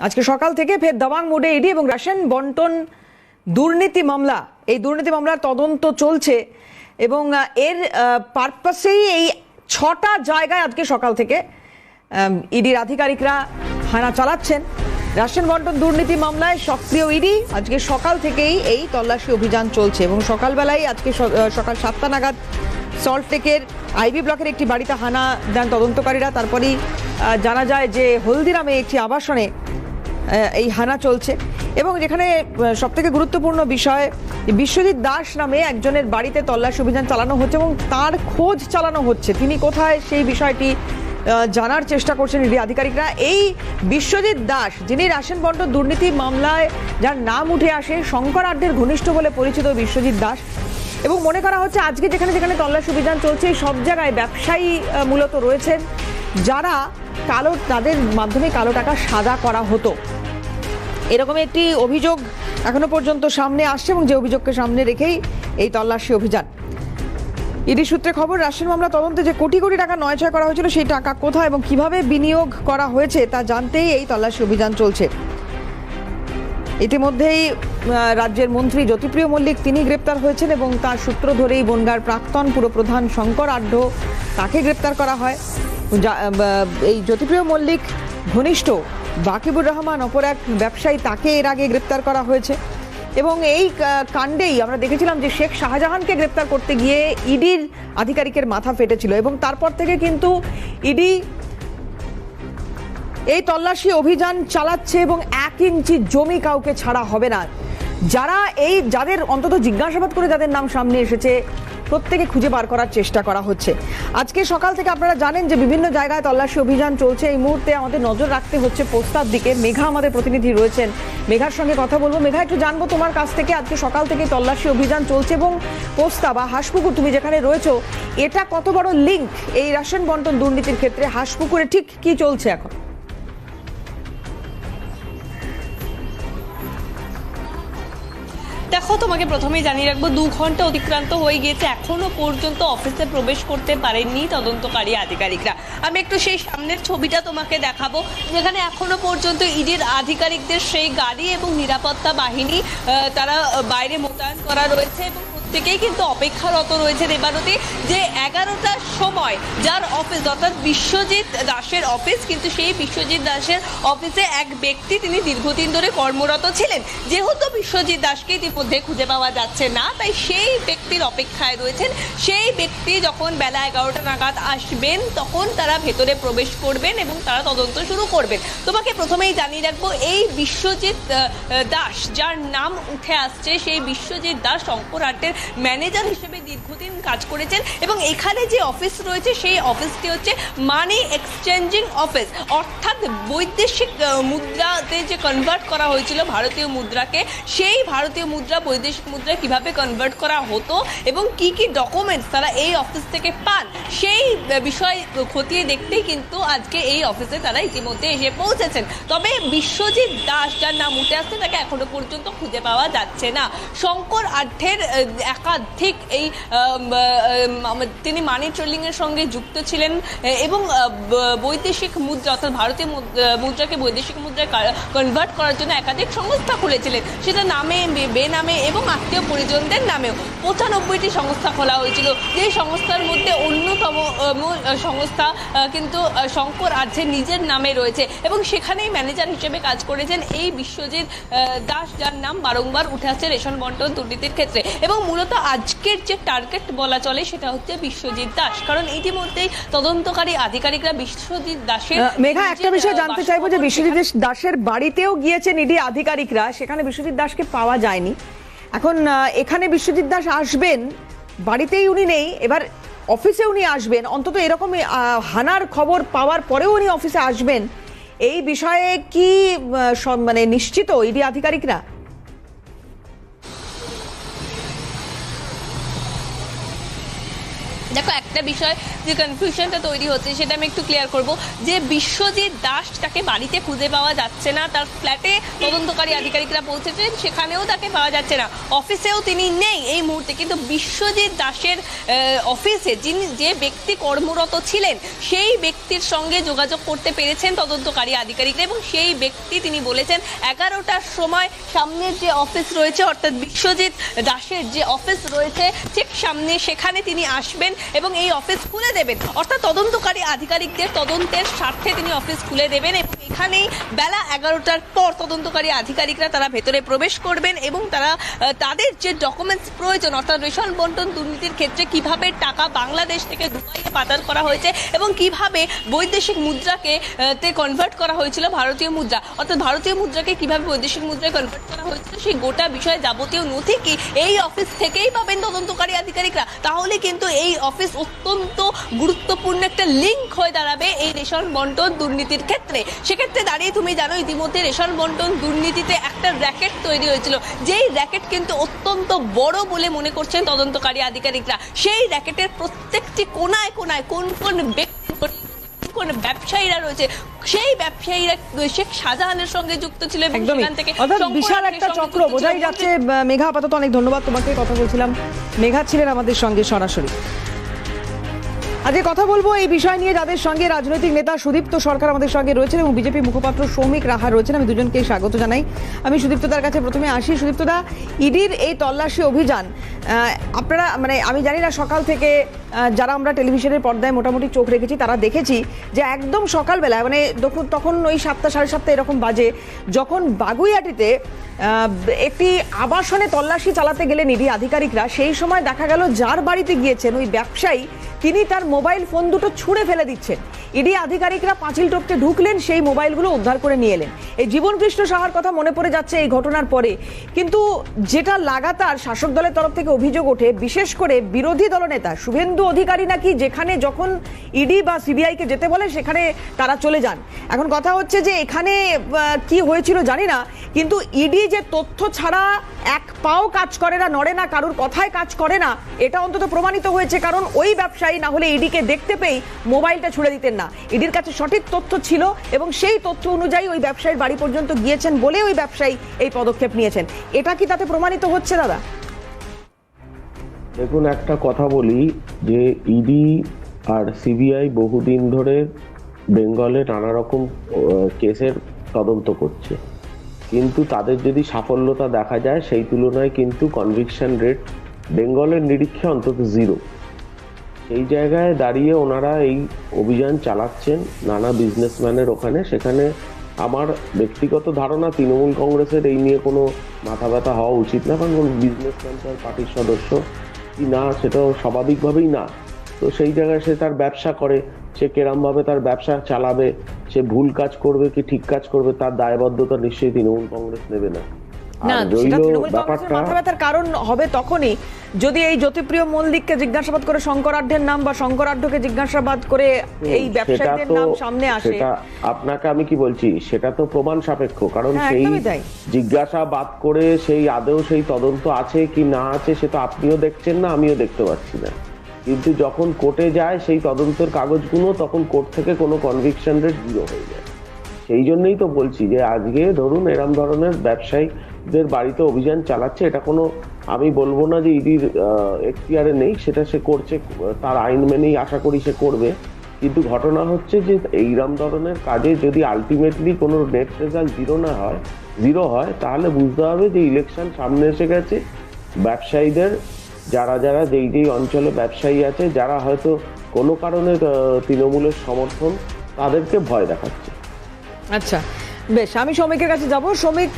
আজকে সকাল থেকে ফের দাবাং মোড়ে ইডি এবং রাশন বন্টন দুর্নীতি মামলা। এই দুর্নীতি মামলার তদন্ত চলছে এবং এর পারপাসেই এই ছটা জায়গায় আজকে সকাল থেকে ইডির আধিকারিকরা হানা চালাচ্ছেন। রাশন বন্টন দুর্নীতি মামলায় সক্রিয় ইডি আজকে সকাল থেকেই এই তল্লাশি অভিযান চলছে এবং সকালবেলায় আজকে সকাল সাতটা নাগাদ সল্টলেকের আইবি ব্লকের একটি বাড়িতে হানা দেন তদন্তকারীরা। তারপরেই জানা যায় যে হলদিরামে একটি আবাসনে এই হানা চলছে। এবং যেখানে সব থেকে গুরুত্বপূর্ণ বিষয়, বিশ্বজিৎ দাস নামে একজনের বাড়িতে তল্লাশি অভিযান চালানো হচ্ছে এবং তার খোঁজ চালানো হচ্ছে। তিনি কোথায়, সেই বিষয়টি জানার চেষ্টা করছেন ইডি আধিকারিকরা। এই বিশ্বজিৎ দাস, যিনি রাশন বন্টন দুর্নীতি মামলায় যার নাম উঠে আসে শঙ্কর আড্ডের ঘনিষ্ঠ বলে পরিচিত বিশ্বজিৎ দাস। এবং মনে করা হচ্ছে, আজকে যেখানে যেখানে তল্লাশি অভিযান চলছে, সব জায়গায় ব্যবসায়ী মূলত রয়েছেন। যারা কালো, তাদের মাধ্যমে কালো টাকা সাদা করা হতো। এরকম একটি অভিযোগ এখনও পর্যন্ত সামনে আসছে এবং যে অভিযোগকে সামনে রেখেই এই তল্লাশি অভিযান। ইডি সূত্রে খবর রাশিয়ান মামলা তদন্তে যে কোটি কোটি টাকা নয় ছয় করা হয়েছিল, সেই টাকা কোথায় এবং কীভাবে বিনিয়োগ করা হয়েছে তা জানতেই এই তল্লাশি অভিযান চলছে। ইতিমধ্যেই রাজ্যের মন্ত্রী জ্যোতিপ্রিয় মল্লিক তিনি গ্রেপ্তার হয়েছেন এবং তার সূত্র ধরেই বনগার প্রাক্তন পুরপ্রধান শঙ্কর আড্ড তাকে গ্রেপ্তার করা হয়। এই জ্যোতিপ্রিয় মল্লিক ঘনিষ্ঠ বাকিবুর রহমান অপর এক ব্যবসায়ী তাকে এর আগে গ্রেপ্তার করা হয়েছে। এবং এই কাণ্ডেই আমরা দেখেছিলাম যে শেখ শাহজাহানকে গ্রেপ্তার করতে গিয়ে ইডির আধিকারিকের মাথা ফেটেছিল এবং তারপর থেকে কিন্তু ইডি এই তল্লাশি অভিযান চালাচ্ছে এবং এক ইঞ্চি জমি কাউকে ছাড়া হবে না। যারা এই, যাদের অন্তত জিজ্ঞাসাবাদ করে যাদের নাম সামনে এসেছে, প্রত্যেকে খুঁজে বার করার চেষ্টা করা হচ্ছে। আজকে সকাল থেকে আপনারা জানেন যে বিভিন্ন জায়গায় তল্লাশি অভিযান চলছে। এই মুহূর্তে আমাদের নজর রাখতে হচ্ছে পোস্তার দিকে। মেঘা আমাদের প্রতিনিধি রয়েছেন। মেঘার সঙ্গে কথা বলব। মেঘা, একটু জানব তোমার কাছ থেকে আজকে সকাল থেকে তল্লাশি অভিযান চলছে এবং পোস্তা বা হাঁসপুকুর তুমি যেখানে রয়েছো, এটা কত বড় লিঙ্ক এই রাশন বন্টন দুর্নীতির ক্ষেত্রে? হাঁসপুকুরে ঠিক কি চলছে এখন? দেখো, তোমাকে প্রথমেই জানিয়ে রাখব, দু ঘণ্টা অতিক্রান্ত হয়ে গিয়েছে। এখনও পর্যন্ত অফিসে প্রবেশ করতে পারেননি তদন্তকারী আধিকারিকরা। আমি একটু সেই সামনের ছবিটা তোমাকে দেখাবো, যেখানে এখনও পর্যন্ত ইডির আধিকারিকদের সেই গাড়ি এবং নিরাপত্তা বাহিনী তারা বাইরে মোতায়েন করা রয়েছে এবং প্রত্যেকেই কিন্তু অপেক্ষারত রয়েছে এবারতে যে এগারোটার সময় যার অফিস অর্থাৎ বিশ্বজিৎ দাসের অফিস কিন্তু সেই বিশ্বজিৎ দাসের অফিসে এক ব্যক্তি তিনি দীর্ঘদিন ধরে কর্মরত ছিলেন। যেহেতু বিশ্বজিৎ দাসকে ইতিমধ্যে খুঁজে পাওয়া যাচ্ছে না, তাই সেই ব্যক্তির অপেক্ষায় রয়েছেন। সেই ব্যক্তি যখন বেলা এগারোটা নাগাদ আসবেন, তখন তারা ভেতরে প্রবেশ করবেন এবং তারা তদন্ত শুরু করবেন। তোমাকে প্রথমেই জানিয়ে রাখব, এই বিশ্বজিৎ দাস, যার নাম উঠে আসছে সেই বিশ্বজিৎ দাস শঙ্কর আর্টের ম্যানেজার হিসেবে কাজ করেছেন এবং এখানে যে অফিস রয়েছে, সেই অফিসটি হচ্ছে মানি এক্সচেঞ্জিং অফিস। অর্থাৎ বৈদেশিক মুদ্রাতে যে কনভার্ট করা হয়েছিল ভারতীয় মুদ্রাকে, সেই ভারতীয় মুদ্রা, বৈদেশিক মুদ্রা কীভাবে কনভার্ট করা হতো এবং কি কি ডকুমেন্টস তারা এই অফিস থেকে পান, সেই বিষয় খতিয়ে দেখতেই কিন্তু আজকে এই অফিসে তারা ইতিমধ্যে এসে পৌঁছেছেন। তবে বিশ্বজিৎ দাস, যার নাম উঠে আসছে, তাকে এখনও পর্যন্ত খুঁজে পাওয়া যাচ্ছে না। শঙ্কর আঢ্যের একাধিক এই তিনি মানি ট্রেলিং এর সঙ্গে যুক্ত ছিলেন এবং বৈদেশিক মুদ্রা, অর্থাৎ ভারতীয় মুদ- মুদ্রাকে বৈদেশিক মুদ্রায় কনভার্ট করার জন্য একাধিক সংস্থা খুলেছিলেন। সেটা নামে বেনামে এবং আত্মীয় পরিজনদের নামেও। পঁচানব্বইটি সংস্থা খোলা হয়েছিল। যে সংস্থার মধ্যে অন্যতম সংস্থা কিন্তু শঙ্কর আর্যের নিজের নামে রয়েছে, এবং সেখানেই ম্যানেজার হিসেবে কাজ করেছেন এই বিশ্বজিৎ দাস, যার নাম বারংবার উঠে আসছে রেশন বন্টন দুর্নীতির ক্ষেত্রে। এবং মূলত আজকের যে টার্গেট বলা চলে সেটা হচ্ছে বিশ্বজিৎ দাস। কারণ ইতিমধ্যেই তদন্তকারী আধিকারিকরা বিশ্বজিৎ দাসের মেঘা একটা বিষয় জানতে চাইব যে বিশ্বজিৎ দাসের বাড়িতেও গিয়েছেন ইডি আধিকারিকরা সেখানে বিশ্বজিৎ দাসকে পাওয়া যায়নি। এখন এখানে বিশ্বজিৎ দাস আসবেন বাড়িতেই উনি নেই এবার অফিসে উনি আসবেন অন্তত এরকম হানার খবর পাওয়ার পরেও উনি অফিসে আসবেন। এই বিষয়ে কি মানে নিশ্চিত ইডি আধিকারিকরা? একটা বিষয়, যে কনফিউশনটা তৈরি হচ্ছে, সেটা আমি একটু ক্লিয়ার করব। যে বিশ্বজিৎ দাস তাকে বাড়িতে খুঁজে পাওয়া যাচ্ছে না, তার ফ্ল্যাটে তদন্তকারী আধিকারিকরা পৌঁছেছেন, সেখানেও তাকে পাওয়া যাচ্ছে না। অফিসেও তিনি নেই এই মুহূর্তে, কিন্তু বিশ্বজিৎ দাসের অফিসে যিনি, যে ব্যক্তি কর্মরত ছিলেন, সেই ব্যক্তির সঙ্গে যোগাযোগ করতে পেরেছেন তদন্তকারী আধিকারিকরা এবং সেই ব্যক্তি, তিনি বলেছেন, এগারোটার সময় সামনের যে অফিস রয়েছে, অর্থাৎ বিশ্বজিৎ দাসের যে অফিস রয়েছে, ঠিক সামনে সেখানে তিনি আসবেন এবং এই অফিস খুলে দেবেন। অর্থাৎ তদন্তকারী আধিকারিকদের তদন্তের স্বার্থে তিনি অফিস খুলে দেবেন এবং এখানেই বেলা এগারোটার পর তদন্তকারী আধিকারিকরা তারা ভেতরে প্রবেশ করবেন এবং তারা তাদের যে ডকুমেন্টস প্রয়োজন, অর্থাৎ রেশন বন্টন দুর্নীতির ক্ষেত্রে কীভাবে টাকা বাংলাদেশ থেকে দুবাইয়ে পাচার করা হয়েছে এবং কীভাবে বৈদেশিক মুদ্রাকে তে কনভার্ট করা হয়েছিল ভারতীয় মুদ্রা, অর্থাৎ ভারতীয় মুদ্রাকে কীভাবে বৈদেশিক মুদ্রায় কনভার্ট করা হয়েছিল সেই গোটা বিষয়ে যাবতীয় নথি কি এই অফিস থেকেই পাবেন তদন্তকারী আধিকারিকরা? তাহলে কিন্তু এই অফিস অত্যন্ত গুরুত্বপূর্ণ একটা লিঙ্ক হয়ে দাঁড়াবে এই রেশন বন্টন দুর্নীতির ক্ষেত্রে। সেক্ষেত্রে দাঁড়িয়ে তুমি জানো ইতিমধ্যে রেশন বন্টন দুর্নীতিতে একটা র্যাকেট তৈরি হয়েছিল। যেই র্যাকেট কিন্তু অত্যন্ত বড় বলে মনে করছেন তদন্তকারী আধিকারিকরা। সেই র্যাকেটের প্রত্যেকটি কোনায় কোনায় কোন কোন ব্যক্তি কোন ব্যবসায়ীরা রয়েছে সেই ব্যবসায়ীরা শেখ শাহজাহানের সঙ্গে যুক্ত ছিল এবং সেখান থেকে বিশাল একটা চক্র। বোঝাই যাচ্ছে মেঘা আপাতত অনেক ধন্যবাদ তোমাকে কথা বলছিলাম। মেঘা ছিলেন আমাদের সঙ্গে সরাসরি। আজকে কথা বলব এই বিষয় নিয়ে যাদের সঙ্গে রাজনৈতিক নেতা সুদীপ্ত সরকার আমাদের সঙ্গে রয়েছেন এবং বিজেপি মুখপাত্র সৌমিক রাহা রয়েছেন। আমি দুজনকে স্বাগত জানাই। আমি সুদীপ্তদার কাছে প্রথমে আসি। সুদীপ্তদা, ইডির এই তল্লাশি অভিযান আপনারা মানে আমি জানি না সকাল থেকে যারা আমরা টেলিভিশনের পর্দায় মোটামুটি চোখ রেখেছি, তারা দেখেছি যে একদম সকালবেলা মানে তখন ওই সাতটা, সাড়ে সাতটা এরকম বাজে, যখন বাগুইয়াটিতে একটি আবাসনে তল্লাশি চালাতে গেলেন ইডি আধিকারিকরা, সেই সময় দেখা গেল যার বাড়িতে গিয়েছেন ওই ব্যবসায়ী, তিনি তার মোবাইল ফোন দুটো ছুঁড়ে ফেলে দিচ্ছেন। ইডি আধিকারিকরা পাঁচিল টপকে ঢুকলেন, সেই মোবাইলগুলো উদ্ধার করে নিয়ে এলেন। এই জীবন কৃষ্ণ সাহার কথা মনে পড়ে যাচ্ছে এই ঘটনার পরে। কিন্তু যেটা লাগাতার শাসক দলের তরফ থেকে অভিযোগ ওঠে, বিশেষ করে বিরোধী দলনেতা শুভেন্দু অধিকারী নাকি যেখানে যখন ইডি বা সিবিআইকে যেতে বলে, সেখানে তারা চলে যান। এখন কথা হচ্ছে যে এখানে কি হয়েছিল জানি না, কিন্তু ইডি যে তথ্য ছাড়া এক পাও কাজ করে না, নড়ে না, কারুর কথায় কাজ করে না, এটা অন্তত প্রমাণিত হয়েছে। কারণ ওই ব্যবসায়ী, না হলে ইডিকে দেখতে পেয়ে মোবাইলটা ছুড়ে দিতেন না। ইডির কাছে সঠিক তথ্য ছিল এবং সেই তথ্য অনুযায়ী ওই ব্যবসায়ীর বাড়ি পর্যন্ত গিয়েছেন বলে ওই ব্যবসায়ী এই পদক্ষেপ নিয়েছেন। এটা কি তাতে প্রমাণিত হচ্ছে, দাদা? দেখুন, একটা কথা বলি যে ইডি আর সিবিআই বহুদিন ধরে বেঙ্গলে নানা রকম কেসের তদন্ত করছে। কিন্তু তাদের যদি সাফল্যতা দেখা যায়, সেই তুলনায় কিন্তু কনভিকশন রেট বেঙ্গলের নিরীক্ষে অন্তত জিরো সেই জায়গায় দাঁড়িয়ে ওনারা এই অভিযান চালাচ্ছেন নানা বিজনেসম্যানের ওখানে। সেখানে আমার ব্যক্তিগত ধারণা তৃণমূল কংগ্রেসের এই নিয়ে কোনো মাথা ব্যথা হওয়া উচিত না, কারণ বিজনেসম্যান তার পার্টির সদস্য। কি না, সেটাও স্বাভাবিকভাবেই না। তো সেই জায়গায় সে তার ব্যবসা করে, সে কেরামভাবে তার ব্যবসা চালাবে, সে ভুল কাজ করবে কি ঠিক কাজ করবে, তার দায়বদ্ধতা নিশ্চয়ই তৃণমূল কংগ্রেস নেবে না। না সেটা তৃণমূল কংগ্রেসের মাথা ব্যথার কারণ হবে তখনই যদি এই জ্যোতিপ্রিয় মল্লিককে জিজ্ঞাসাবাদ করে শঙ্করাঢ্যের নাম বা শঙ্করাঢ্যকে জিজ্ঞাসাবাদ করে এই ব্যবসায়ীদের তো নাম সামনে আসে। আপনাকে আমি কি বলছি? সেটা তো প্রমাণ সাপেক্ষ কারণ হ্যাঁ, সেই জিজ্ঞাসাবাদ করে সেই সেই তদন্ত আছে কি না আছে সেটা আপনিও দেখছেন না আমিও দেখতে পাচ্ছি না। কিন্তু যখন কোর্টে যায় সেই তদন্তের কাগজগুলো তখন কোর্ট থেকে কোনো কনভিকশন রেট জিরো হয়ে যায়। সেই জন্যই তো বলছি যে আজকে ধরুন এরম ধরনের ব্যবসায়ীদের বাড়িতে অভিযান চালাচ্ছে, এটা কোনো আমি বলব না যে ইডির এখতিয়ারে নেই, সেটা সে করছে, তার আইন মেনেই আশা করি সে করবে। কিন্তু ঘটনা হচ্ছে যে এইরম ধরনের কাজে যদি আলটিমেটলি কোনো নেট রেজাল্ট জিরো না হয় জিরো হয়, তাহলে বুঝতে হবে যে ইলেকশন সামনে এসে গেছে। ব্যবসায়ীদের, যারা যারা যেই যেই অঞ্চলে ব্যবসায়ী আছে, যারা হয়তো কোনো কারণে তৃণমূলের সমর্থন, তাদেরকে ভয় দেখাচ্ছে। আচ্ছা বেশ, আমি শ্রমিকের কাছে যাব। শ্রমিক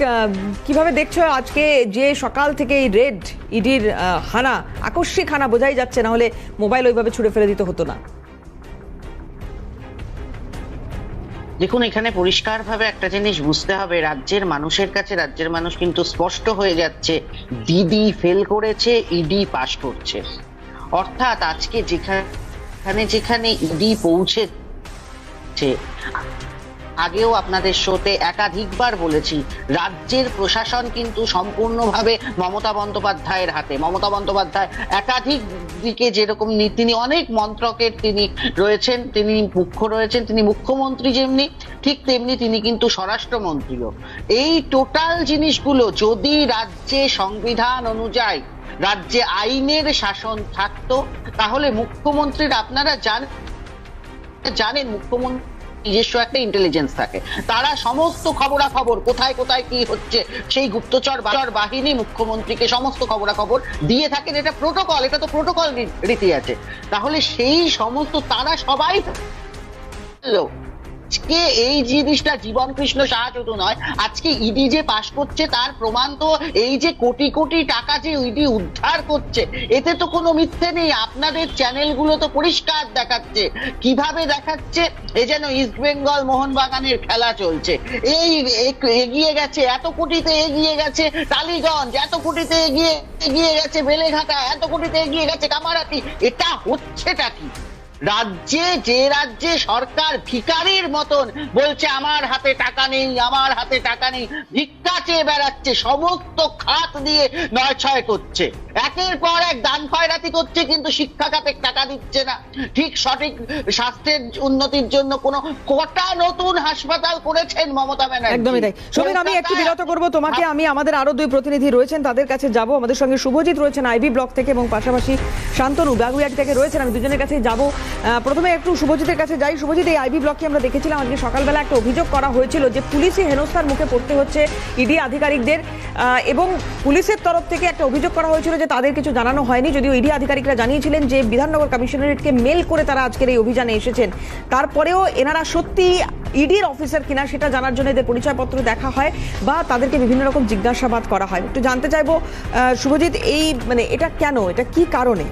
কীভাবে দেখছ আজকে যে সকাল থেকে এই রেড ইডির হানা, আকস্মিক হানা বোঝাই যাচ্ছে, না হলে মোবাইল ওইভাবে ছুড়ে ফেলে দিতে হতো না? দেখুন, এখানে পরিষ্কারভাবে একটা জিনিস বুঝতে হবে, রাজ্যের মানুষের কাছে, রাজ্যের মানুষ কিন্তু স্পষ্ট হয়ে যাচ্ছে দিদি ফেল করেছে, ইডি পাশ করছে। অর্থাৎ আজকে যেখানে যেখানে ইডি পৌঁছেছে আগেও আপনাদের শোতে একাধিকবার বলেছি, রাজ্যের প্রশাসন কিন্তু সম্পূর্ণভাবে মমতা বন্দ্যোপাধ্যায়ের হাতে। মমতা বন্দ্যোপাধ্যায় একাধিক দিকে যেরকম তিনি অনেক মন্ত্রকের তিনি রয়েছেন, তিনি মুখ্য রয়েছেন, তিনি মুখ্যমন্ত্রী যেমনি, ঠিক তেমনি তিনি কিন্তু স্বরাষ্ট্রমন্ত্রীও। এই টোটাল জিনিসগুলো যদি রাজ্যে সংবিধান অনুযায়ী রাজ্যে আইনের শাসন থাকতো, তাহলে মুখ্যমন্ত্রীর আপনারা জানেন জানেন মুখ্যমন্ত্রী নিজস্ব একটা ইন্টেলিজেন্স থাকে। তারা সমস্ত খবরাখবর কোথায় কোথায়, কি হচ্ছে, সেই গুপ্তচর বাহিনী মুখ্যমন্ত্রীকে সমস্ত খবরাখবর দিয়ে থাকেন এটা প্রোটোকল এটা তো প্রোটোকল রীতি আছে। তাহলে সেই সমস্ত তারা সবাই আজকে এই জিনিসটা জীবন কৃষ্ণ সাহা শুধু নয়। আজকে ইডি যে পাশ করছে, তার প্রমাণ তো এই যে কোটি কোটি টাকা যে ইডি উদ্ধার করছে, এতে তো কোনো মিথ্যে নেই। আপনাদের চ্যানেলগুলো তো পরিষ্কার দেখাচ্ছে। কীভাবে দেখাচ্ছে? এ যেন ইস্ট বেঙ্গল মোহনবাগানের খেলা চলছে। এই এগিয়ে গেছে, এত কোটিতে এগিয়ে গেছে টালিগঞ্জ, এত কোটিতে এগিয়ে এগিয়ে গেছে বেলেঘাটা, এত কোটিতে এগিয়ে গেছে কামারাতি। এটা হচ্ছেটা কি? রাজ্যে যে রাজ্যে সরকার ভিকারির মতন বলছে আমার হাতে টাকা নেই আমার হাতে টাকা নেই। ভিক্ষা চেয়ে বেড়াচ্ছে সমস্ত খাত দিয়ে নয় ছয় করছে। একের পর এক দান খয়রাতি করছে কিন্তু শিক্ষা খাতে টাকা দিচ্ছে না। ঠিক সঠিক স্বাস্থ্যের উন্নতির জন্য কোনো কটা নতুন হাসপাতাল করেছেন মমতা ব্যানার্জি? একদমই তাই। সমীর আমি একটু বিরত করব। তোমাকে আমি আমাদের আরও দুই প্রতিনিধি রয়েছেন তাদের কাছে যাব। আমাদের সঙ্গে শুভজিৎ রয়েছেন আইবি ব্লক থেকে এবং পাশাপাশি শান্তনু বাগুইয়াটি থেকে রয়েছেন। আমি দুজনের কাছে যাব। প্রথমে একটু শুভজিতের কাছে যাই। শুভজিৎ, এই আইবি ব্লকে আমরা দেখেছিলাম আজকে সকালবেলা। একটা অভিযোগ করা হয়েছিল যে পুলিশি হেনস্থার মুখে পড়তে হচ্ছে ইডি আধিকারিকদের। এবং পুলিশের তরফ থেকে একটা অভিযোগ করা হয়েছিল যে তাদের কিছু জানানো হয়নি। যদিও ইডি আধিকারিকরা জানিয়েছিলেন যে বিধাননগর কমিশনারেটকে মেল করে তারা আজকের এই অভিযানে এসেছেন। তারপরেও এনারা সত্যি ইডির অফিসার কিনা সেটা জানার জন্য এদের পরিচয়পত্র দেখা হয় বা তাদেরকে বিভিন্ন রকম জিজ্ঞাসাবাদ করা হয়। একটু জানতে চাইব শুভজিৎ, এই মানে এটা কেন? এটা কি কারণে?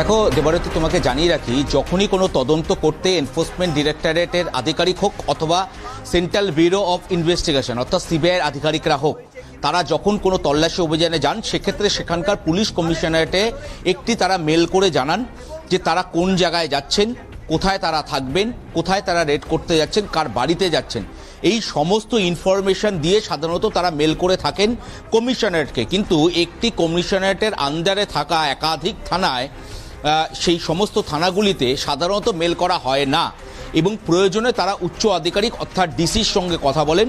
দেখো, দেবারতী, তোমাকে জানিয়ে রাখি, যখনই কোনো তদন্ত করতে এনফোর্সমেন্ট ডিরেক্টরেটের আধিকারিক হোক অথবা সেন্ট্রাল ব্যুরো অফ ইনভেস্টিগেশন অর্থাৎ সিবিআইয়ের আধিকারিকরা হোক, তারা যখন কোনো তল্লাশি অভিযানে যান, সেক্ষেত্রে সেখানকার পুলিশ কমিশনারেটে একটি তারা মেল করে জানান যে তারা কোন জায়গায় যাচ্ছেন, কোথায় তারা থাকবেন, কোথায় তারা রেড করতে যাচ্ছেন, কার বাড়িতে যাচ্ছেন। এই সমস্ত ইনফরমেশন দিয়ে সাধারণত তারা মেল করে থাকেন কমিশনারেটকে। কিন্তু একটি কমিশনারেটের আন্ডারে থাকা একাধিক থানায় সেই সমস্ত থানাগুলিতে সাধারণত মেল করা হয় না। এবং প্রয়োজনে তারা উচ্চ আধিকারিক অর্থাৎ ডিসির সঙ্গে কথা বলেন।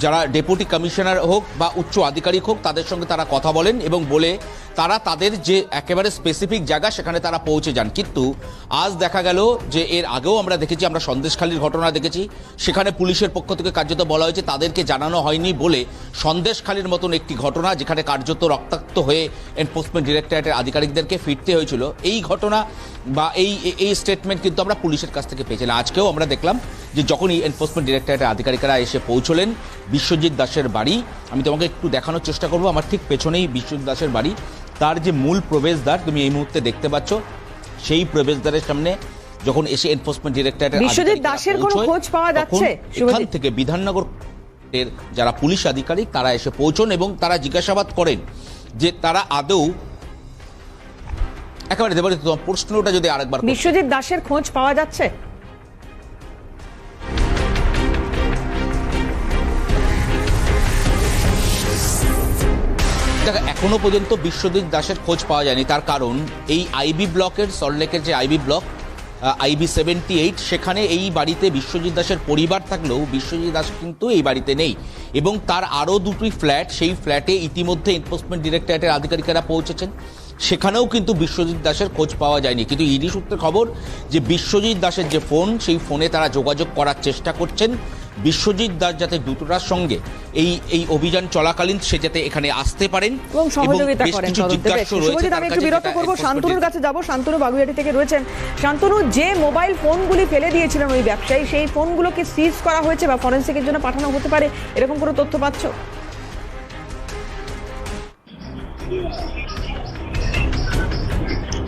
যারা ডেপুটি কমিশনার হোক বা উচ্চ আধিকারিক হোক, তাদের সঙ্গে তারা কথা বলেন এবং বলে তারা তাদের যে একেবারে স্পেসিফিক জায়গা সেখানে তারা পৌঁছে যান। কিন্তু আজ দেখা গেল যে এর আগেও আমরা দেখেছি, আমরা সন্দেশখালীর ঘটনা দেখেছি, সেখানে পুলিশের পক্ষ থেকে কার্যত বলা হয়েছে, তাদেরকে জানানো হয়নি বলে সন্দেশখালীর মতন একটি ঘটনা যেখানে কার্যত রক্তাক্ত হয়ে এনফোর্সমেন্ট ডিরেক্টরেটের আধিকারিকদেরকে ফিরতে হয়েছিল, এই ঘটনা বা এই, এই- স্টেটমেন্ট কিন্তু আমরা পুলিশের কাছ থেকে পেয়েছিলাম আজকেও আমরা দেখলাম যে যখনই এনফোর্সমেন্ট ডিরেক্টরেটের আধিকারিকরা এসে পৌঁছলেন, বিশ্বজিৎ দাসের বাড়ি, আমি তোমাকে একটু দেখানোর চেষ্টা করব, আমার ঠিক পেছনেই বিশ্বজিৎ দাসের বাড়ি। তার যে মূল প্রবেশদ্বার তুমি এই মুহূর্তে দেখতে পাচ্ছ সেই প্রবেশদ্বারের সামনে যখন এসে এনফোর্সমেন্ট ডিরেক্টরেটের বিশ্বজিৎ দাসের কোনো খোঁজ পাওয়া যাচ্ছে, এখান থেকে বিধাননগর এর যারা পুলিশ আধিকারিক তারা এসে পৌঁছন এবং তারা জিজ্ঞাসাবাদ করেন যে তারা আদৌ একেবারে দেবারে তোমার প্রশ্নটা যদি আরেকবার বিশ্বজিৎ দাসের খোঁজ পাওয়া যাচ্ছে? দেখো এখনও পর্যন্ত বিশ্বজিৎ দাসের খোঁজ পাওয়া যায়নি। তার কারণ, এই আইবি ব্লকের সল্টলেকের যে IB block IB seventy eight সেখানে এই বাড়িতে বিশ্বজিৎ দাসের পরিবার থাকলেও বিশ্বজিৎ দাস কিন্তু এই বাড়িতে নেই। এবং তার আরও দুটি ফ্ল্যাট, সেই ফ্ল্যাটে ইতিমধ্যে এনফোর্সমেন্ট ডিরেক্টরেটের আধিকারিকেরা পৌঁছেছেন। সেখানেও কিন্তু বিশ্বজিৎ দাসের খোঁজ পাওয়া যায়নি। কিন্তু ইডি সূত্রে খবর যে বিশ্বজিৎ দাসের যে ফোন, সেই ফোনে তারা যোগাযোগ করার চেষ্টা করছেন। বিশ্বজিৎ দাস যাতে দ্রুততার সঙ্গে এই এই অভিযান চলাকালীন সে যাতে এখানে আসতে পারেন এবং সহযোগিতা করেন শুভজিৎ আমি একটু বিরত করব। করব শান্তনুর কাছে যাব। শান্তনু বাগুইয়াটি থেকে রয়েছেন। শান্তনু যে মোবাইল ফোনগুলি ফেলে দিয়েছিলেন ওই ব্যবসায়ী সেই ফোনগুলোকে সিজ করা হয়েছে বা ফরেন্সিকের জন্য পাঠানো হতে পারে? এরকম কোনো তথ্য পাচ্ছ?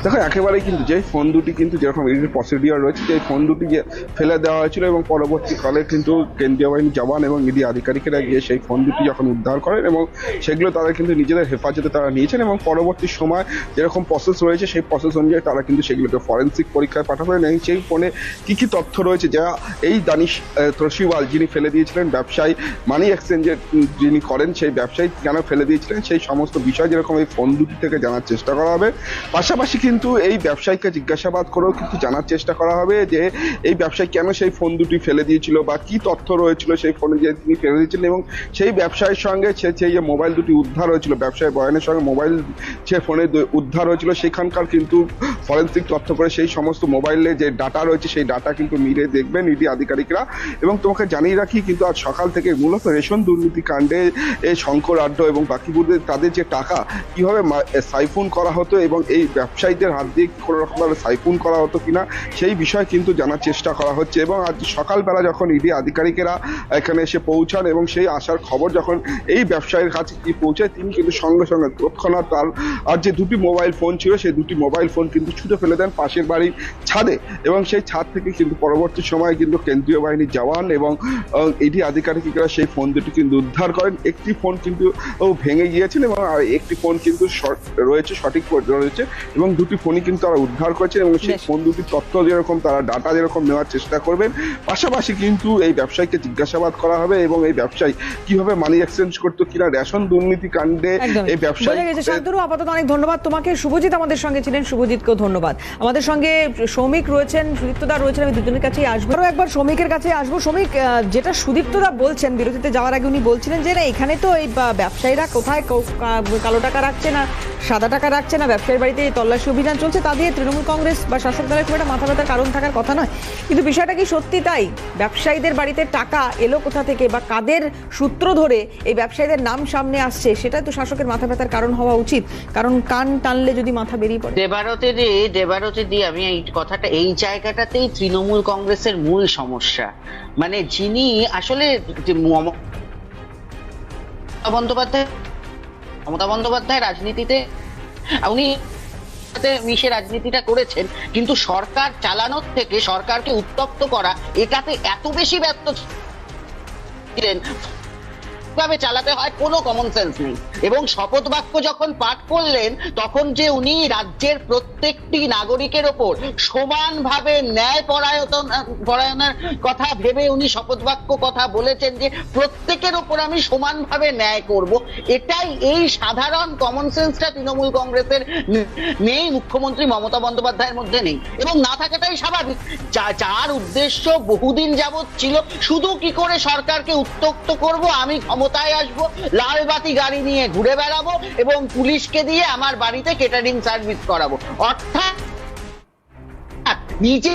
দেখো একেবারেই কিন্তু যে ফোন দুটি কিন্তু যেরকম ইডির প্রসিডিওর রয়েছে যে ফোন দুটি যে ফেলে দেওয়া হয়েছিল এবং পরবর্তীকালে কিন্তু কেন্দ্রীয় বাহিনী জওয়ান এবং ইডি আধিকারিকেরা গিয়ে সেই ফোন দুটি যখন উদ্ধার করেন এবং সেগুলো তারা কিন্তু নিজেদের হেফাজতে তারা নিয়েছেন এবং পরবর্তী সময় যেরকম প্রসেস রয়েছে সেই প্রসেস অনুযায়ী তারা কিন্তু সেগুলোকে ফরেন্সিক পরীক্ষায় পাঠাবেন এবং সেই ফোনে কী কী তথ্য রয়েছে যা এই দানিশ আহ, তোশিওয়াল যিনি ফেলে দিয়েছিলেন ব্যবসায়ী মানি এক্সচেঞ্জের যিনি করেন সেই ব্যবসায়ী কেন ফেলে দিয়েছিলেন সেই সমস্ত বিষয় যেরকম এই ফোন দুটি থেকে জানার চেষ্টা করা হবে। পাশাপাশি কিন্তু এই ব্যবসায়ীকে জিজ্ঞাসাবাদ করেও কিন্তু জানার চেষ্টা করা হবে যে এই ব্যবসায়ী কেন সেই ফোন দুটি ফেলে দিয়েছিল বা কি তথ্য রয়েছিল সেই ফোনে যে তিনি ফেলে দিয়েছিলেন এবং সেই ব্যবসায়ীর সঙ্গে সে সেই যে মোবাইল দুটি উদ্ধার হয়েছিল, ব্যবসায়ী বয়ানের সঙ্গে মোবাইল সে ফোনে উদ্ধার হয়েছিল সেখানকার কিন্তু ফরেন্সিক তথ্য করে সেই সমস্ত মোবাইলে যে ডাটা রয়েছে সেই ডাটা কিন্তু মিলে দেখবেন ইডি আধিকারিকরা এবং তোমাকে জানিয়ে রাখি কিন্তু আজ সকাল থেকে মূলত রেশন দুর্নীতি কাণ্ডে শঙ্কর আড্ড এবং বাকিপুরদের তাদের যে টাকা কীভাবে সাইফুন করা হতো এবং এই ব্যবসায়ীদের হাত দিয়ে কোনো রকম ভাবে সাইফুন করা হতো কিনা, সেই বিষয় কিন্তু জানার চেষ্টা করা হচ্ছে। এবং আজ সকালবেলা যখন ইডি আধিকারিকেরা এখানে এসে পৌঁছান এবং সেই আসার খবর যখন এই ব্যবসায়ীর কাছে কি পৌঁছায়, তিনি কিন্তু সঙ্গে সঙ্গে তৎক্ষণাৎ তার আর যে দুটি মোবাইল ফোন ছিল, সেই দুটি মোবাইল ফোন কিন্তু ছুটে ফেলে দেন পাশের বাড়ির ছাদে। এবং সেই ছাদ থেকে কিন্তু পরবর্তী সময়ে কিন্তু কেন্দ্রীয় বাহিনীর জওয়ান এবং ইডি আধিকারিকরা সেই ফোন দুটি কিন্তু উদ্ধার করেন। একটি ফোন কিন্তু ভেঙে গিয়েছিল এবং একটি ফোন কিন্তু রয়েছে, সঠিক রয়েছে এবং দুটি ফোনই কিন্তু তারা উদ্ধার করেছে এবং সেই ফোন দুটির তথ্য যেরকম তারা ডাটা যেরকম নেওয়ার চেষ্টা করবেন পাশাপাশি কিন্তু এই ব্যবসায়ীকে জিজ্ঞাসাবাদ করা হবে এবং এই ব্যবসায়ী কীভাবে মানি এক্সচেঞ্জ করতো কিনা রেশন দুর্নীতি কাণ্ডে এই ব্যবসায়ী গেছে শান্তনু আপাতত অনেক ধন্যবাদ তোমাকে। শুভজিৎ আমাদের সঙ্গে ছিলেন শুভজিৎকেও ধন্যবাদ। আমাদের সঙ্গে শ্রমিক রয়েছেন সুদীপ্তদা রয়েছেন আমি দুজনের কাছেই আসব। আরও একবার শ্রমিকের কাছে আসব। শ্রমিক যেটা সুদীপ্তদা বলছেন বিরতিতে যাওয়ার আগে উনি বলছিলেন যে না এখানে তো এই ব্যবসায়ীরা কোথায় কালো টাকা রাখছে না সাদা টাকা রাখছে না ব্যবসায়ীর বাড়িতে এই তল্লাশি অভিযান চলছে তা দিয়ে তৃণমূল কংগ্রেস বা শাসক দলের খুব একটা মাথা ব্যথার কারণ থাকার কথা নয়। কিন্তু বিষয়টা কি সত্যি তাই? ব্যবসায়ীদের বাড়িতে টাকা এলো কোথা থেকে বা কাদের সূত্র ধরে এই ব্যবসায়ীদের নাম সামনে আসছে, সেটাই তো শাসকের মাথা ব্যথার কারণ হওয়া উচিত। কারণ কান টানলে যদি মাথা বেরিয়ে পড়ে। দেবারতে দি দেবারতে দি, আমি এই কথাটা, এই জায়গাটাতেই তৃণমূল কংগ্রেসের মূল সমস্যা। মানে যিনি আসলে বন্দ্যোপাধ্যায়, মমতা বন্দ্যোপাধ্যায় রাজনীতিতে, উনি মিশে রাজনীতিটা করেছেন, কিন্তু সরকার চালানোর থেকে সরকারকে উত্তপ্ত করা, এটাতে এত বেশি ব্যর্থ ছিলেন। কীভাবে চালাতে হয়, কোনো কমন সেন্স নেই। এবং শপথ বাক্য যখন পাঠ করলেন, তখন যে উনি রাজ্যের প্রত্যেকটি নাগরিকের ওপর সমানভাবে ন্যায় পরায়তন পরায়ণের কথা ভেবে উনি শপথ বাক্য কথা বলেছেন যে, প্রত্যেকের ওপর আমি সমানভাবে ন্যায় করব। এটাই এই সাধারণ কমন সেন্সটা তৃণমূল কংগ্রেসের নেই, মুখ্যমন্ত্রী মমতা বন্দ্যোপাধ্যায়ের মধ্যে নেই। এবং না থাকাটাই স্বাভাবিক। যার উদ্দেশ্য বহুদিন যাবৎ ছিল, শুধু কি করে সরকারকে উত্তক্ত করব, আমি ক্ষমতায় আসব লাল বাতি গাড়ি নিয়ে ঘুরে বেড়াবো এবং পুলিশকে দিয়ে আমার বাড়িতে কেটারিং সার্ভিস করাবো। অর্থাৎ নিজে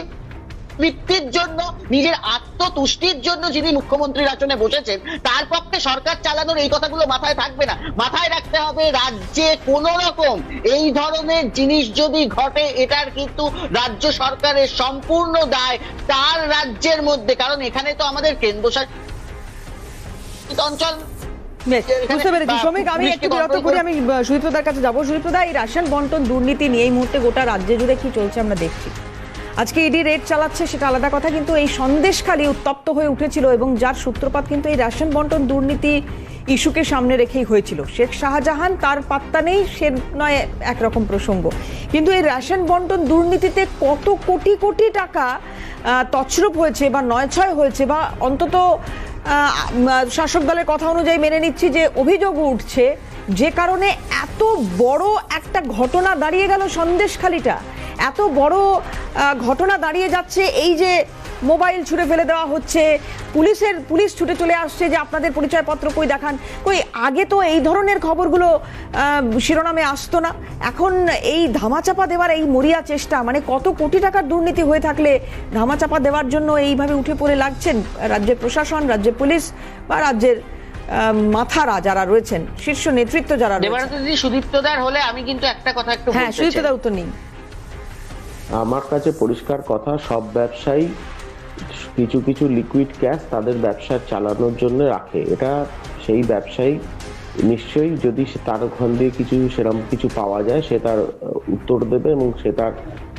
তৃপ্তির জন্য, নিজের আত্মতুষ্টির জন্য যিনি মুখ্যমন্ত্রীর আসনে বসেছেন, তার পক্ষে সরকার চালানোর এই কথাগুলো মাথায় থাকবে না। মাথায় রাখতে হবে রাজ্যে কোন রকম এই ধরনের জিনিস যদি ঘটে, এটার কিন্তু রাজ্য সরকারের সম্পূর্ণ দায় তার রাজ্যের মধ্যে। কারণ এখানে তো আমাদের কেন্দ্রশাসিত অঞ্চল বুঝতে পেরেছি। শ্রমিক আমি একটু বিরত করে আমি আহ, কাছে যাব। সুদীপ্তদা এই রাশন বন্টন দুর্নীতি নিয়ে এই মুহূর্তে গোটা রাজ্যে জুড়ে কি চলছে আমরা দেখছি। আজকে ইডি রেড চালাচ্ছে সেটা আলাদা কথা কিন্তু এই সন্দেশখালি উত্তপ্ত হয়ে উঠেছিল এবং যার সূত্রপাত কিন্তু এই রেশন বন্টন দুর্নীতি ইস্যুকে সামনে রেখেই হয়েছিল। শেখ শাহজাহান তার পাত্তা নেই সে নয় একরকম প্রসঙ্গ। কিন্তু এই রেশন বন্টন দুর্নীতিতে কত কোটি কোটি টাকা আহ, তছরূপ হয়েছে বা নয় ছয় হয়েছে বা অন্তত শাসক দলের কথা অনুযায়ী মেনে নিচ্ছি যে অভিযোগ উঠছে যে কারণে এত বড় একটা ঘটনা দাঁড়িয়ে গেল সন্দেশখালিটা। এত বড় ঘটনা দাঁড়িয়ে যাচ্ছে এই যে মোবাইল ছুঁড়ে ফেলে দেওয়া হচ্ছে। পুলিশের পুলিশ ছুটে চলে আসছে যে আপনাদের পরিচয়পত্র কই দেখান। কই আগে তো এই ধরনের খবরগুলো শিরোনামে আসতো না। এখন এই ধামাচাপা দেওয়ার এই মরিয়া চেষ্টা মানে কত কোটি টাকার দুর্নীতি হয়ে থাকলে ধামাচাপা দেওয়ার জন্য এইভাবে উঠে পড়ে লাগছেন রাজ্যের প্রশাসন রাজ্যের পুলিশ বা রাজ্যের মাথারা যারা রয়েছেন শীর্ষ নেতৃত্ব যারা রয়েছেন। সুদীপ্তদার হলে আমি কিন্তু একটা কথা একটু হ্যাঁ। সুদীপ্তদার উত্তর নেই আমার কাছে পরিষ্কার কথা সব ব্যবসায়ী কিছু কিছু লিকুইড ক্যাশ তাদের ব্যবসা চালানোর জন্য রাখে। এটা সেই ব্যবসায়ী নিশ্চয়ই যদি তার ওখান দিয়ে কিছু সেরকম কিছু পাওয়া যায়, সে তার উত্তর দেবে এবং সে তার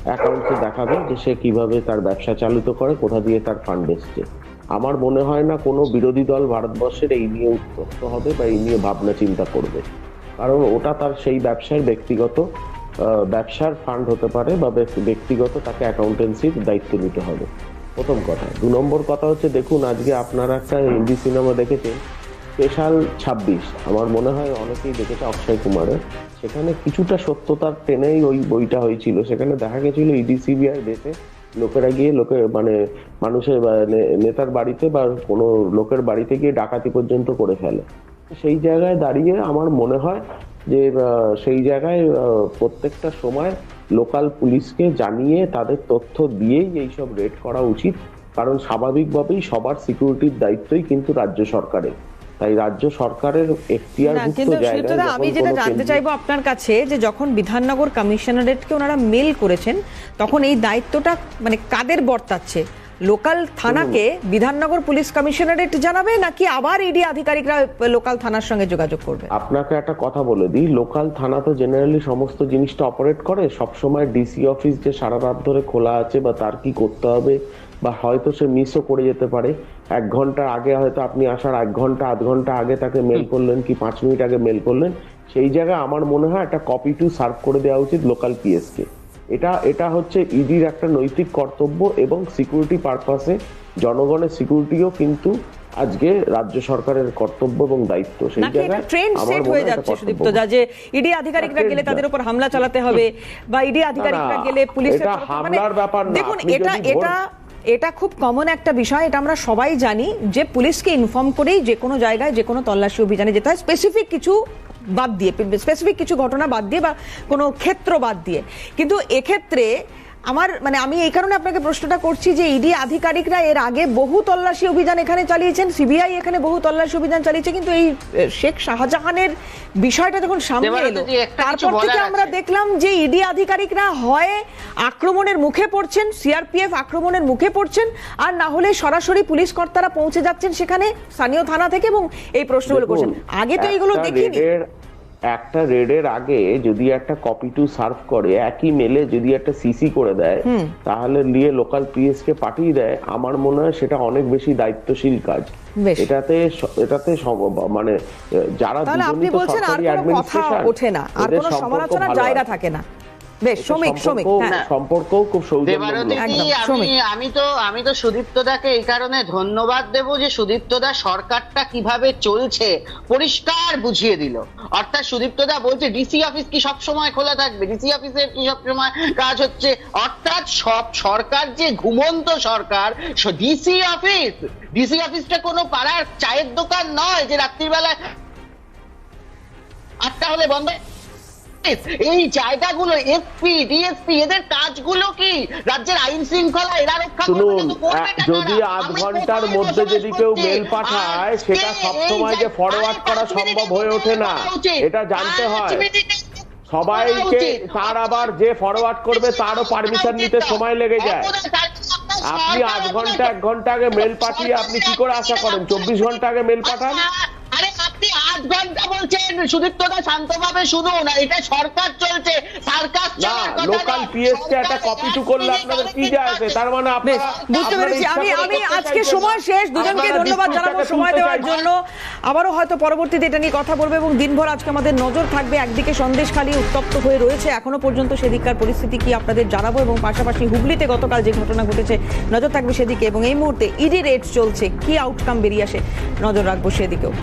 অ্যাকাউন্টে দেখাবে যে সে কীভাবে তার ব্যবসা চালিত করে, কোথা দিয়ে তার ফান্ড এসছে। আমার মনে হয় না কোনো বিরোধী দল ভারতবর্ষের এই নিয়ে উত্তপ্ত হবে বা এই নিয়ে ভাবনা চিন্তা করবে। কারণ ওটা তার সেই ব্যবসার ব্যক্তিগত ব্যবসার ফান্ড হতে পারে বা ব্যক্তি- ব্যক্তিগত তাকে অ্যাকাউন্টেন্সির দায়িত্ব নিতে হবে। প্রথম কথা। দু নম্বর কথা হচ্ছে, দেখুন, আজকে আপনারা একটা হিন্দি সিনেমা দেখেছেন, স্পেশাল ছাব্বিশ। আমার মনে হয় অনেকেই দেখেছে অক্ষয় কুমারের। সেখানে কিছুটা সত্যতার টেনেই ওই বইটা হয়েছিল। সেখানে দেখা গেছিল ইডি সিবিআই দেশে লোকেরা গিয়ে লোকে মানে মানুষের নে- নেতার বাড়িতে বা কোনো লোকের বাড়িতে গিয়ে ডাকাতি পর্যন্ত করে ফেলে। সেই জায়গায় দাঁড়িয়ে আমার মনে হয় যে সেই জায়গায় প্রত্যেকটা সময় লোকাল পুলিশকে জানিয়ে তাদের তথ্য দিয়েই এইসব রেড করা উচিত কারণ স্বাভাবিকভাবেই সবার সিকিউরিটির দায়িত্বই কিন্তু রাজ্য সরকারের। তাই রাজ্য সরকারের আমি যেটা জানতে চাইব আপনার কাছে যে যখন বিধাননগর কমিশনারেটকে ওনারা মেল করেছেন তখন এই দায়িত্বটা মানে কাদের বর্তাচ্ছে? লোকাল থানাকে বিধাননগর পুলিশ কমিশনারেট জানাবে নাকি আবার ইডি আধিকারিকরা লোকাল থানার সঙ্গে যোগাযোগ করবে? আপনাকে একটা কথা বলে দিই লোকাল থানা তো জেনারেলি সমস্ত জিনিসটা অপারেট করে সবসময় ডিসি অফিস যে সারা রাত ধরে খোলা আছে বা তার কি করতে হবে বা হয়তো সে মিসও করে যেতে পারে এক ঘণ্টা আগে হয়তো আপনি আসার এক ঘণ্টা আধ ঘণ্টা আগে তাকে মেল করলেন কি পাঁচ মিনিট আগে মেল করলেন সেই জায়গায় আমার মনে হয় একটা কপি টু সার্ভ করে দেওয়া উচিত লোকাল পিএসকে এটা এটা হচ্ছে ইডির একটা নৈতিক কর্তব্য এবং সিকিউরিটি পারপাসে জনগণের সিকিউরিটিও কিন্তু আজকে রাজ্য সরকারের কর্তব্য এবং দায়িত্ব সেই জায়গায় ট্রেন্ড সেট হয়ে যাচ্ছে সুদীপ্ত যা যে ইডি আধিকারিকরা গেলে তাদের। উপর হামলা চালাতে হবে বা ইডি আধিকারিকরা গেলে পুলিশের তরফে- হামলার ব্যাপার না। দেখুন এটা এটা এটা খুব কমন একটা বিষয়, এটা আমরা সবাই জানি, যে পুলিশকে ইনফর্ম করেই যে কোনো জায়গায় যে কোনো তল্লাশি অভিযানে যেতে হয় স্পেসিফিক কিছু বাদ দিয়ে স্পেসিফিক কিছু ঘটনা বাদ দিয়ে বা কোনো ক্ষেত্র বাদ দিয়ে। কিন্তু এক্ষেত্রে আমার মানে আমি এই কারণে আপনাকে প্রশ্নটা করছি যে ইডি আধিকারিকরা এর আগে বহু তল্লাশি অভিযান এখানে চালিয়েছেন সিবিআই এখানে বহু তল্লাশি অভিযান চালিয়েছে কিন্তু এই শেখ শাহজাহানের বিষয়টা যখন সামনে এলো তারপর থেকে আমরা দেখলাম যে ইডি আধিকারিকরা হয় আক্রমণের মুখে পড়ছেন সিআরপিএফ আক্রমণের মুখে পড়ছেন আর না হলে সরাসরি পুলিশ কর্তারা পৌঁছে যাচ্ছেন সেখানে স্থানীয় থানা থেকে এবং এই প্রশ্নগুলো করছেন। আগে তো এইগুলো দেখিনি। একটা রেডের আগে যদি একটা কপি টু সার্ভ করে একই মেলে যদি একটা সিসি করে দেয় তাহলে নিয়ে লোকাল পিএস কে পাঠিয়ে দেয়। আমার মনে হয় সেটা অনেক বেশি দায়িত্বশীল কাজ। এটাতে এটাতে মানে যারা আপনি বলছেন আর কোনো কথা ওঠে না। আর কোনো সমালোচনার জায়গা থাকে না। বেশ শ্রমিক শ্রমিক সম্পর্কও- হ্যাঁ খুব সৌজন্য আমি তো আমি তো সুদীপ্তদাকে এই কারণে ধন্যবাদ দেব যে সুদীপ্তদা সরকারটা কীভাবে চলছে পরিষ্কার বুঝিয়ে দিল। অর্থাৎ সুদীপ্তদা বলছে ডিসি অফিস কি সব সময় খোলা থাকবে? ডিসি অফিসের কি সব সময় কাজ হচ্ছে? অর্থাৎ সব সরকার যে ঘুমন্ত সরকার ডিসি অফিস ডিসি অফিসটা কোনো পাড়ার চায়ের দোকান নয় যে রাত্রিবেলায় আটটা হলে বন্ধ। এই জায়গাগুলো এসপি ডিএসপি এদের কাজগুলো কি? রাজ্যের আইন শৃঙ্খলা এরা রক্ষা শুনুন যদি আধ ঘণ্টার মধ্যে যদি কেউ মেল পাঠায় সেটা সবসময় যে ফরওয়ার্ড করা সম্ভব হয়ে ওঠে না এটা জানতে হয়। সবাইকে তার আবার যে ফরওয়ার্ড করবে তারও পারমিশন নিতে সময় লেগে যায়। আপনি আধ ঘণ্টা এক ঘণ্টা আগে মেল পাঠিয়ে আপনি কি করে আশা করেন? চব্বিশ ঘণ্টা আগে মেল পাঠান? আপনি ঘণ্টা বলছেন সুদীপ্তদা শান্তভাবে শুনুন এটা সরকার চলছে সার্কাস না লোকাল পিএস কে একটা কপি টু করলে আপনাদের কি যায় আসে? তার মানে বেশ আপনারা বুঝতে পেরেছি। আমি আমি আজকে সময় শেষ। দুজনকে ধন্যবাদ জানাব সময় দেওয়ার জন্য। আবারও হয়তো পরবর্তীতে এটা নিয়ে কথা বলবে এবং দিনভর আজকে আমাদের নজর থাকবে। একদিকে সন্দেশখালী উত্তপ্ত হয়ে রয়েছে এখনও পর্যন্ত। সেদিককার পরিস্থিতি কি আপনাদের জানাব এবং পাশাপাশি হুগলিতে গতকাল যে ঘটনা ঘটেছে নজর থাকবে সেদিকে। এবং এই মুহূর্তে ইডি রেট চলছে। কি আউটকাম বেরিয়ে আসে নজর রাখব সেদিকেও।